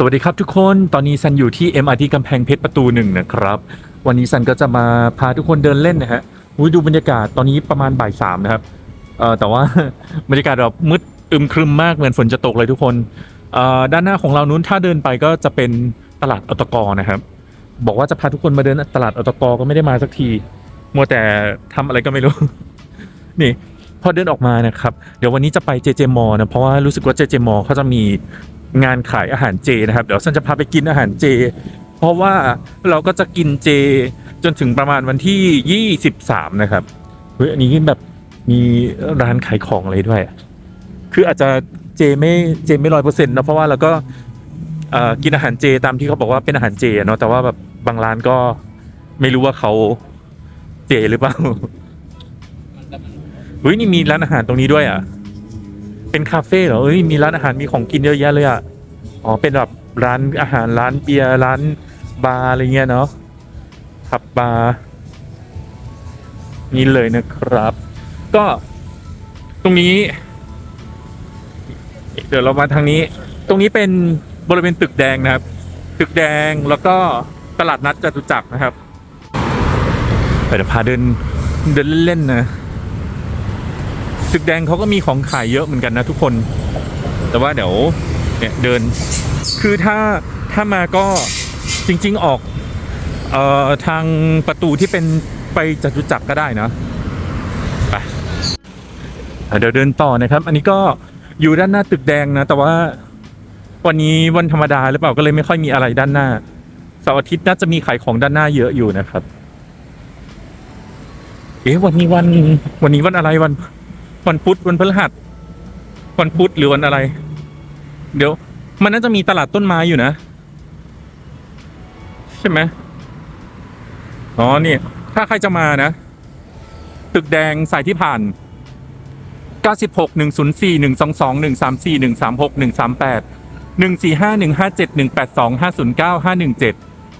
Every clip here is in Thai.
สวัสดีครับทุกคนตอนนี้ซันอยู่ที่ MRT กำแพงเพชรประตูหนึ่งนะครับ วันนี้ซันก็จะมาพาทุกคนเดินเล่นนะฮะอุ๊ยดูบรรยากาศตอนนี้ประมาณบ่ายสามนะครับเอ่อแต่ว่า บรรยากาศแบบมืดอึมครึมมากเหมือนฝนจะตกเลยทุกคนเอ่อด้านหน้าของเรานู้นถ้าเดินไปก็จะเป็นตลาดอตกนะครับ บอกว่าจะพาทุกคนมาเดินตลาดอตกก็ไม่ได้มาสักทีมัวแต่ทำอะไรก็ไม่รู้ นี่พอเดินออกมานะครับ เดี๋ยววันนี้จะไปเจเจมอนะเพราะว่ารู้สึกว่าเจเจมอเขาจะมี งานขายอาหารเจนะครับ เดี๋ยวฉันจะพาไปกินอาหารเจ เพราะว่าเราก็จะกินเจจนถึงประมาณวันที่ 23 นะครับเฮ้ยอันนี้แบบมีร้านขายของอะไรด้วย คืออาจจะเจไม่เจไม่ร้อยเปอร์เซ็นต์นะเพราะว่าเราก็กินอาหารเจตามที่เขาบอกว่าเป็นอาหารเจเนาะแต่ว่าแบบบางร้านก็ไม่รู้ว่าเขาเจหรือเปล่าเฮ้ยนี่มีร้านอาหารตรงนี้ด้วยอะ เป็นคาเฟ่เหรอเฮ้ยมีร้านอาหารมีของกินเยอะแยะเลยอะอ๋อเป็นแบบร้านอาหารร้านเบียร์ร้านบาร์อะไรเงี้ยเนาะผับบาร์นี่เลยนะครับ ก็ตรงนี้ เดี๋ยวเรามาทางนี้ ตรงนี้เป็นบริเวณตึกแดงนะครับ ตึกแดงแล้วก็ตลาดนัดจตุจักรนะครับเดี๋ยวพาเดินเดินเล่นๆนะ ตึกแดงเขาก็มีของขายเยอะเหมือนกันนะทุกคน แต่ว่าเดี๋ยวเนี่ยเดิน คือถ้าถ้ามาก็จริง ๆออกเอ่อทางประตูที่เป็นไปจตุจักรก็ได้นะไปเดี๋ยวเดินต่อนะครับ อันนี้ก็อยู่ด้านหน้าตึกแดงนะ แต่ว่าวันนี้วันธรรมดาหรือเปล่าก็เลยไม่ค่อยมีอะไรด้านหน้าเสาร์อาทิตย์น่าจะมีขายของด้านหน้าเยอะอยู่นะครับ เอ๊ะวันนี้วันวันนี้วันอะไรวัน วันพุธวันพฤหัสวันพุธหรือวันอะไร เดี๋ยว มันน่าจะมีตลาดต้นไม้อยู่นะ ใช่ไหมอ๋อนี่ ถ้าใครจะมานะ ตึกแดงสายที่ผ่าน 96 104 122 134 136 138 145 157 182 509 517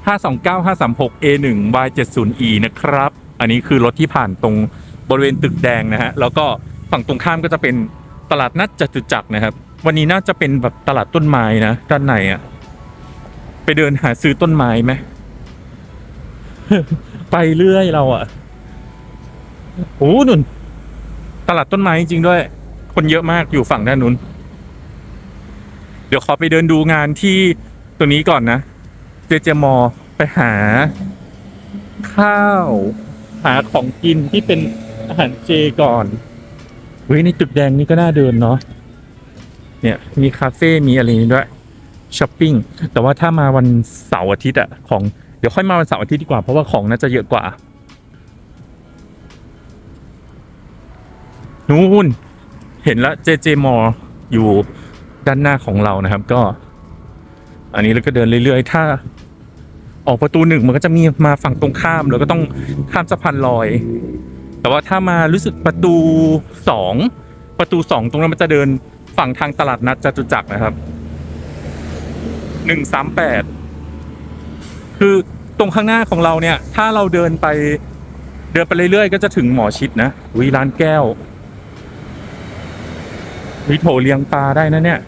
529 536 A1 Y70E นะครับ อันนี้คือรถที่ผ่านตรงบริเวณตึกแดงนะฮะ แล้วก็ ฝั่งตรงข้ามก็จะเป็นตลาดนัดจตุจักรนะครับ วันนี้น่าจะเป็นแบบตลาดต้นไม้นะด้านในอะ่ะ ไปเดินหาซื้อต้นไม้ไหมไปเรื่อยเราอะ่ะโอ้นุนตลาดต้นไม้จริงด้วย คนเยอะมากอยู่ฝั่งด้านนู้น เดี๋ยวขอไปเดินดูงานที่ตัวนี้ก่อนนะ เจเจมอไปหา ข้าว หาของกินที่เป็นอาหารเจก่อน เฮ้ยในตึกแดงนี่ก็น่าเดินเนาะเนี่ยมีคาเฟ่ มีอะไรนี้ด้วยช้อปปิ้งแต่ว่าถ้ามาวันเสาร์อาทิตย์อะของเดี๋ยวค่อยมาวันเสาร์อาทิตย์ดีกว่าเพราะว่าของน่าจะเยอะกว่า นู่น เห็นล้วเจเจมออยู่ด้านหน้าของเรานะครับ ก็ อันนี้เราก็เดินเรื่อยๆ ถ้าออกประตูหนึ่งมันก็จะมีมาฝั่งตรงข้าม แล้วก็ต้องข้ามสะพานลอย แต่ว่าถ้ามารู้สึกประตูสองประตูสองตรงนั้นมันจะเดินฝั่งทางตลาดนัดจตุจักรนะครับหนึ่งสามแปดคือตรงข้างหน้าของเราเนี่ย ถ้าเราเดินไปเดินไปเรื่อยๆ ก็จะถึงหมอชิดนะวิร้านแก้ววิโถเลี้ยงปลาได้นะเนี่ย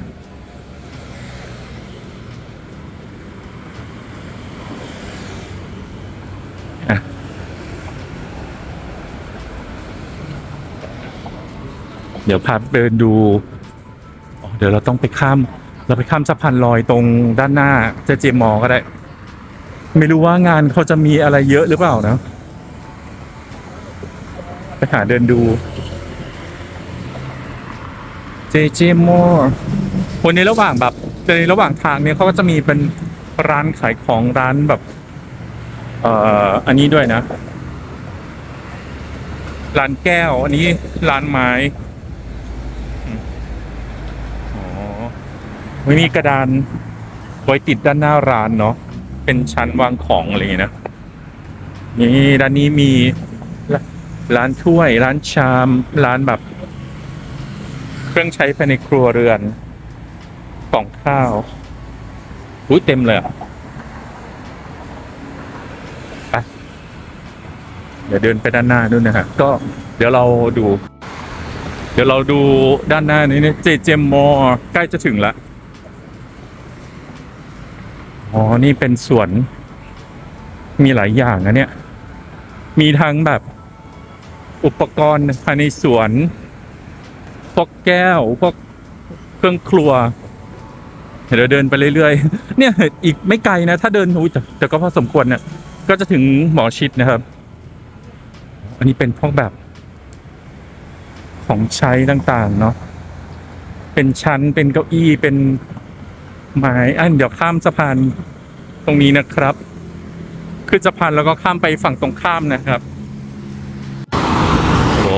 เดี๋ยวพาเดินดูเดี๋ยวเราต้องไปข้าม เราไปข้ามสะพานลอยตรงด้านหน้าเจเจมอก็ได้ ไม่รู้ว่างานเขาจะมีอะไรเยอะหรือเปล่านะไปหาเดินดูเจเจมอวันนี้ระหว่างแบบในระหว่างทางเนี่ยเขาก็จะมีเป็นร้านขายของร้านแบบ เอ่ออันนี้ด้วยนะ ร้านแก้ว อันนี้ร้านไม้ อ๋อ ไม่มีกระดานไว้ติดด้านหน้าร้านเนาะเป็นชั้นวางของอะไรอย่างเงี้ยนะนี่ด้านนี้มีร้านถ้วย ร้านชาม ร้านแบบ เครื่องใช้ภายในครัวเรือนกล่องข้าวอุ้ยเต็มเลยอะไปเดี๋ยวเดินไปด้านหน้าด้วยนะฮะก็เดี๋ยวเราดู เดี๋ยวเราดูด้านหน้านี้เนี่ยเจเจมมอใกล้จะถึงละ อ๋อ นี่เป็นสวน มีหลายอย่างนะเนี่ย มีทั้งแบบอุปกรณ์ภายในสวน พวกแก้ว พวกเครื่องครัว เดี๋ยวเดินไปเรื่อยๆ เนี่ยอีกไม่ไกลนะ ถ้าเดินอุ้ยแต่แต่ก็พอสมควรเนี่ย ก็จะถึงหมอชิดนะครับ อันนี้เป็นพวกแบบของใช้ต่างๆ เนาะ เป็นชั้น เป็นเก้าอี้ เป็น ไม้อันเดี๋ยวข้ามสะพานตรงนี้นะครับ คือสะพานแล้วก็ข้ามไปฝั่งตรงข้ามนะครับโอ้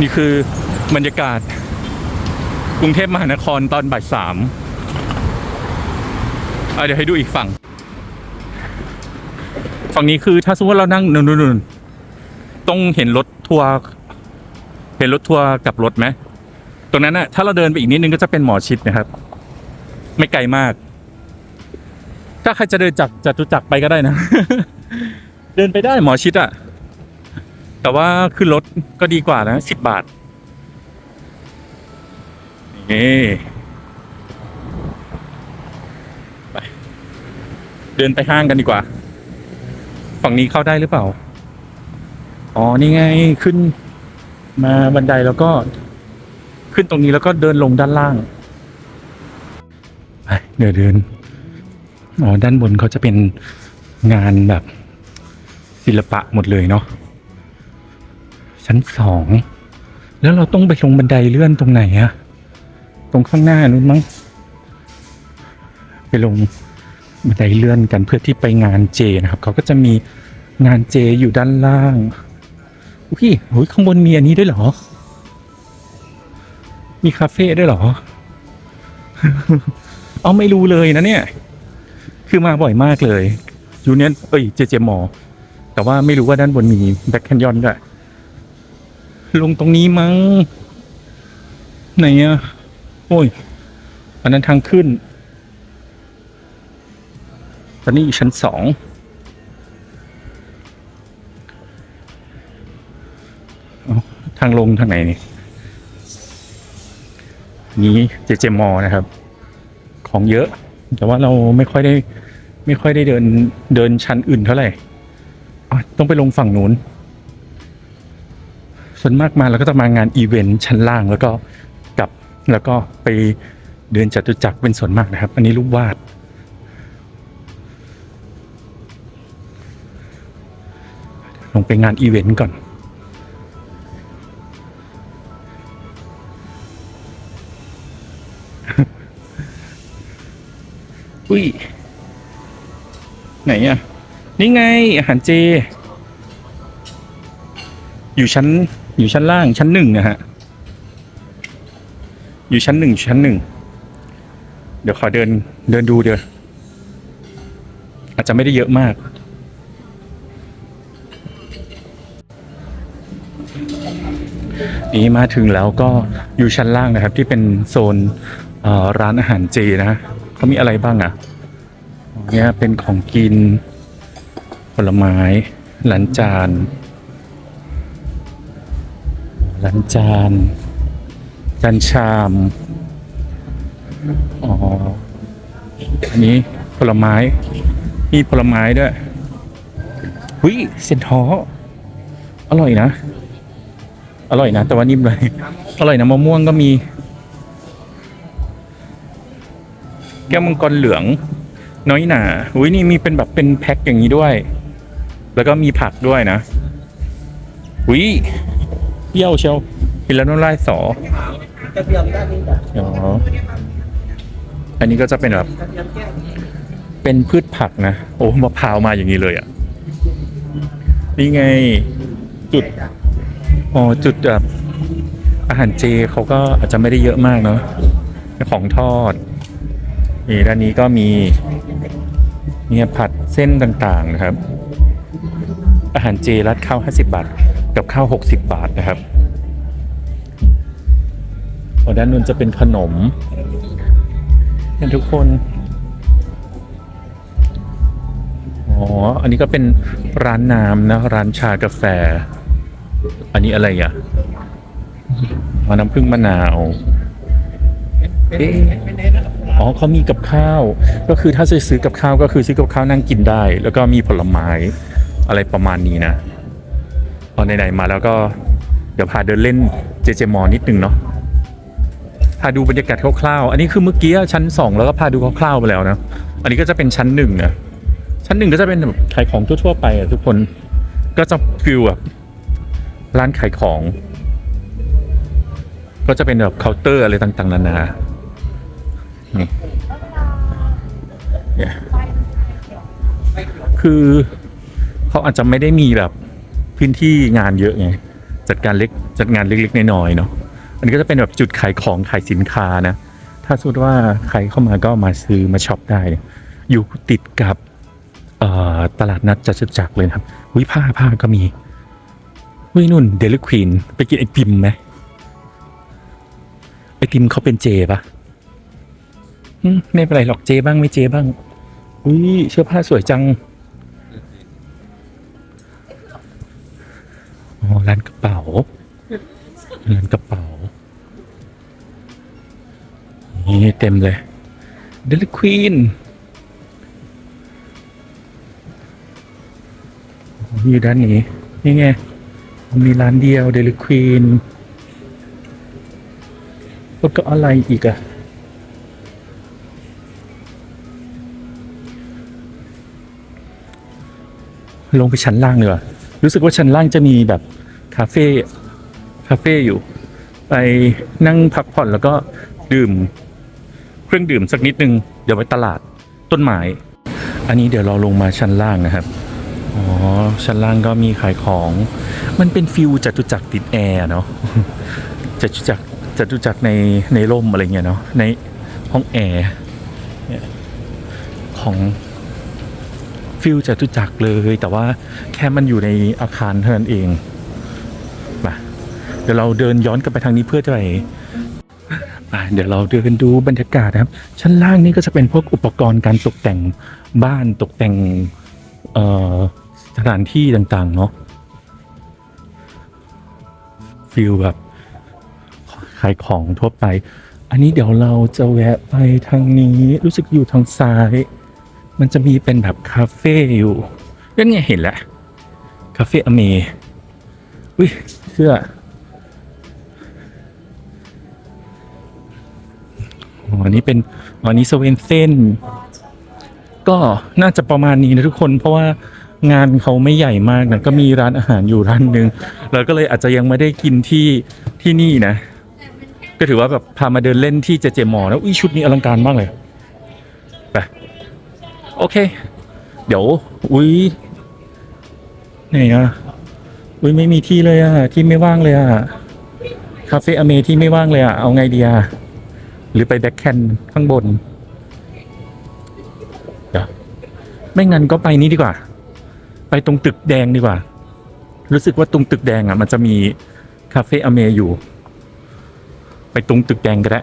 นี่คือบรรยากาศ กรุงเทพมหานครตอนบ่ายสามเดี๋ยวให้ดูอีกฝั่ง ฝั่งนี้คือถ้าสมมติว่าเรานั่งนู่นๆต้องเห็นรถทัวร์เห็นรถทัวร์กับรถไหมตรงนั้นน่ะถ้าเราเดินไปอีกนิดนึงก็จะเป็นหมอชิดนะครับ ไม่ไกลมาก ถ้าใครจะเดินจากจตุจักรไปก็ได้นะ เดินไปได้หมอชิดอะแต่ว่าขึ้นรถก็ดีกว่านะสิบบาทนี่ไปเดินไปห้างกันดีกว่า ฝั่งนี้เข้าได้หรือเปล่า อ๋อ นี่ไงขึ้นมาบันไดแล้วก็ ขึ้นตรงนี้แล้วก็เดินลงด้านล่าง ไปเดี๋ยวเดินอ๋อด้านบนเขาจะเป็นงานแบบศิลปะหมดเลยเนาะชั้นสองแล้วเราต้องไปลงบันไดเลื่อนตรงไหนอะตรงข้างหน้านู้นมั้งไปลงบันไดเลื่อนกันเพื่อที่ไปงานเจนะครับเขาก็จะมีงานเจอยู่ด้านล่างอุ้ยโอ้ยข้างบนมีอันนี้ด้วยเหรอ มีคาเฟ่ด้วยเหรอ เอาไม่รู้เลยนะเนี่ย คือมาบ่อยมากเลยยูเนียนเอ้ยเจเจมอ แต่ว่าไม่รู้ว่าด้านบนมีแบ็คแคนยอนด้วยลงตรงนี้มั้ง ไหนอะโอ้ย อันนั้นทางขึ้น ตอนนี้อยู่ชั้นสอง ทางลงทางไหนนี่ นี้เจเจมอนะครับ ของเยอะ แต่ว่าเราไม่ค่อยได้ ไม่ค่อยได้เดินเดินชั้นอื่นเท่าไหร่ต้องไปลงฝั่งนู้น ส่วนมากมาเราก็จะมางานอีเวนต์ชั้นล่างแล้วก็กลับแล้วก็ไปเดินจตุจักรเป็นส่วนมากนะครับ อันนี้รูปวาด ลงไปงานอีเวนต์ก่อน ไหนอะ นี่ไง อาหารเจ อยู่ชั้น อยู่ชั้นล่างชั้นหนึ่งนะฮะ อยู่ชั้นหนึ่งชั้นหนึ่ง เดี๋ยวขอเดินเดินดูเดี๋ยวอาจจะไม่ได้เยอะมาก นี่มาถึงแล้วก็อยู่ชั้นล่างนะครับ ที่เป็นโซนร้านอาหารเจนะเขามีอะไรบ้างอะ เนี่ยเป็นของกิน ผลไม้หล้านจานหล้านจานจานชาม อ๋อ อันนี้ผลไม้ มีผลไม้ด้วยหุยเซนท้ออร่อยนะ อร่อยนะ แต่ว่านิ่มเลย อร่อยนะมะม่วงก็มี แก้วมังกรเหลือง น้อยหนาอุ้ยนี่มีเป็นแบบเป็นแพ็คอย่างนี้ด้วย แล้วก็มีผักด้วยนะอุ้ยเปรี้ยวเชียวกินแล้วน้ำลายสออ๋ออันนี้ก็จะเป็นแบบ เป็นพืชผักนะ โอ้มะพร้าวมาอย่างนี้เลยอะ นี่ไงจุด อ๋อ จุดแบบอาหารเจเขาก็อาจจะไม่ได้เยอะมากเนาะของทอด นี่ด้านนี้ก็มีเนี่ยผัดเส้นต่างๆนะครับ อาหารเจรัดข้าว 50 บาท กับข้าว 60 บาทนะครับอด้านนู้นจะเป็นขนมเนี่ยทุกคน อ๋อ อันนี้ก็เป็นร้านน้ำนะ ร้านชากาแฟ อันนี้อะไรอะอ๋อน้ำผึ้งมะนาวเป็นเอ๊ะ อ๋อเขามีกับข้าว ก็คือถ้าจะซื้อกับข้าวก็คือซื้อกับข้าวนั่งกินได้ แล้วก็มีผลไม้อะไรประมาณนี้นะพอไหนๆมาแล้วก็เดี๋ยวพาเดินเล่นเจเจมอนิดนึงเนาะพาดูบรรยากาศคร่าวๆ อันนี้คือเมื่อกี้ชั้นสองแล้วก็พาดูคร่าวๆไปแล้วนะ อันนี้ก็จะเป็นชั้นหนึ่งนะชั้นหนึ่งก็จะเป็นแบบขายของทั่วๆไปอะทุกคนก็จะฟิลแบบร้านขายของ ก็จะเป็นแบบเคาน์เตอร์อะไรต่างๆ นานา นี่เนี่ยคือเขาอาจจะไม่ได้มีแบบพื้นที่งานเยอะไงจัดการเล็กจัดงานเล็กๆน้อยๆเนาะอันนี้ก็จะเป็นแบบจุดขายของขายสินค้านะ ถ้าสมมติว่าใครเข้ามาก็มาซื้อมาช็อปได้เนี่ยอยู่ติดกับเอ่อตลาดนัดจตุจักรเลยนะครับวิผ้าผ้าก็มีวินุ่นเดลิควีนไปกินไอติมไหมไอติมเขาเป็นเจปะอืม ไม่เป็นไรหรอกเจบ้างไม่เจบ้าง อุ้ยเสื้อผ้าสวยจังอ๋อร้านกระเป๋าร้านกระเป๋านี่เต็มเลยเดลิควีนอยู่ด้านนี้ นี่ไง มีร้านเดียวเดลิควีนแล้วก็อะไรอีกอะ ลงไปชั้นล่างเลยว่ะรู้สึกว่าชั้นล่างจะมีแบบคาเฟ่คาเฟ่อยู่ ไปนั่งพักผ่อนแล้วก็ดื่ม เครื่องดื่มสักนิดนึง เดี๋ยวไปตลาดต้นไม้อันนี้เดี๋ยวเราลงมาชั้นล่างนะครับอ๋อชั้นล่างก็มีขายของ มันเป็นฟิลจตุจักรติดแอร์เนาะจตุจักรจตุจักรในในร่มอะไรเงี้ยเนาะในห้องแอร์ของ ฟิลจตุจักรเลย แต่ว่าแค่มันอยู่ในอาคารเท่านั้นเองมาเดี๋ยวเราเดินย้อนกลับไปทางนี้เพื่อจะไปเดี๋ยวเราเดินดูบรรยากาศนะครับ ชั้นล่างนี่ก็จะเป็นพวกอุปกรณ์การตกแต่งบ้านตกแต่งสถานที่ต่างๆ เนาะฟิลแบบขายของทั่วไป อันนี้เดี๋ยวเราจะแวะไปทางนี้รู้สึกอยู่ทางซ้าย มันจะมีเป็นแบบคาเฟ่อยู่นั่นไงเห็นแล้วคาเฟ่อเมอุ้ยเสื้ออ๋ออันนี้เป็นอ๋ออันนี้สเวนเซนก็น่าจะประมาณนี้นะทุกคนเพราะว่างานเขาไม่ใหญ่มากนะก็มีร้านอาหารอยู่ร้านหนึ่งเราก็เลยอาจจะยังไม่ได้กินที่ที่นี่นะ ก็ถือว่าแบบพามาเดินเล่นที่เจเจมอนะอุ้ยชุดนี้อลังการมากเลย โอเค เดี๋ยว อุ้ยไหนอะอุ้ยไม่มีที่เลยอะที่ไม่ว่างเลยอะคาเฟ่อเมที่ไม่ว่างเลยอะเอาไงดีอะหรือไปแบ็คแคนข้างบน เดี๋ยว ไม่งั้นก็ไปนี้ดีกว่า ไปตรงตึกแดงดีกว่า รู้สึกว่าตรงตึกแดงอะ มันจะมีคาเฟ่อเมอยู่ ไปตรงตึกแดงก็ได้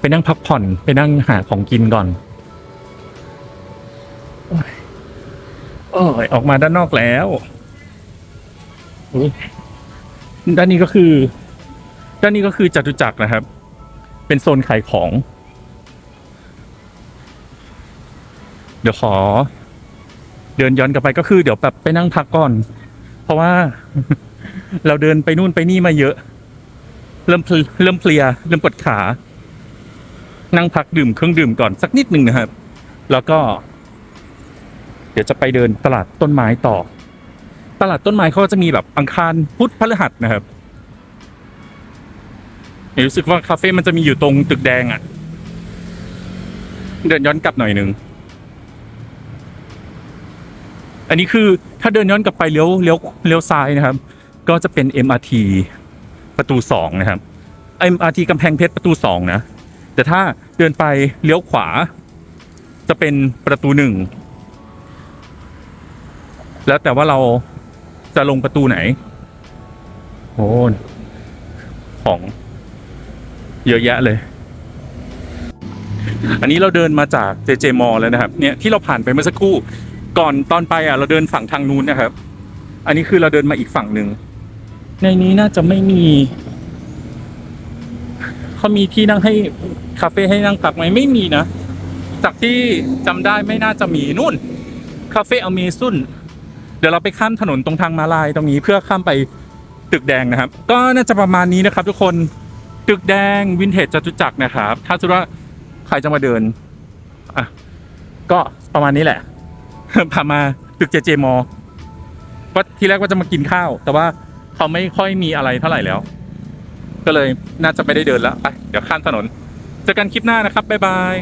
ไปนั่งพักผ่อน ไปนั่งหาของกินก่อน โอ้ยออกมาด้านนอกแล้วอุ๊ยด้านนี้ก็คือ ด้านนี้ก็คือจตุจักรนะครับ เป็นโซนขายของ เดี๋ยวขอ เดินย้อนกลับไปก็คือ เดี๋ยวแบบไปนั่งพักก่อน เพราะว่า เราเดินไปนู่นไปนี่มาเยอะ เริ่มเพลเริ่มเพลีย เริ่มปวดขา นั่งพักดื่มเครื่องดื่มก่อนสักนิดหนึ่งนะครับ แล้วก็เดี๋ยวจะไปเดินตลาดต้นไม้ต่อ ตลาดต้นไม้เขาก็จะมีแบบอังคารพุธพฤหัสนะครับรู้สึกว่าคาเฟ่มันจะมีอยู่ตรงตึกแดงอะ่ะ เดินย้อนกลับหน่อยนึง อันนี้คือถ้าเดินย้อนกลับไปเลี้ยวเลี้ยวเลี้ยวซ้ายนะครับ ก็จะเป็น MRT ประตูสองนะครับ MRT กำแพงเพชรประตูสองนะ แต่ถ้าเดินไปเลี้ยวขวา จะเป็นประตูหนึ่ง แล้วแต่ว่าเราจะลงประตูไหน โอ้ของเยอะแยะเลย อันนี้เราเดินมาจากเจเจมอแล้วนะครับ เนี่ยที่เราผ่านไปเมื่อสักครู่ ก่อนตอนไปอะเราเดินฝั่งทางนู้นนะครับ อันนี้คือเราเดินมาอีกฝั่งหนึ่ง ในนี้น่าจะไม่มี เขามีที่นั่งให้คาเฟ่ให้นั่งพักไหมไม่มีนะ จากที่จำได้ไม่น่าจะมีนู่น คาเฟ่อเมซุนเดี๋ยวเราไปข้ามถนนตรงทางมาลายตรงนี้เพื่อข้ามไปตึกแดงนะครับ ก็น่าจะประมาณนี้นะครับ ทุกคนตึกแดงวินเทจจตุจักรนะครับ ถ้าสมมติว่าใครจะมาเดินอะก็ประมาณนี้แหละพามาตึกเจเจมอก็ทีแรกว่าจะมากินข้าว แต่ว่าเขาไม่ค่อยมีอะไรเท่าไหร่แล้ว ก็เลยน่าจะไม่ได้เดินแล้วไปเดี๋ยวข้ามถนนเจอกันคลิปหน้านะครับบ๊ายบาย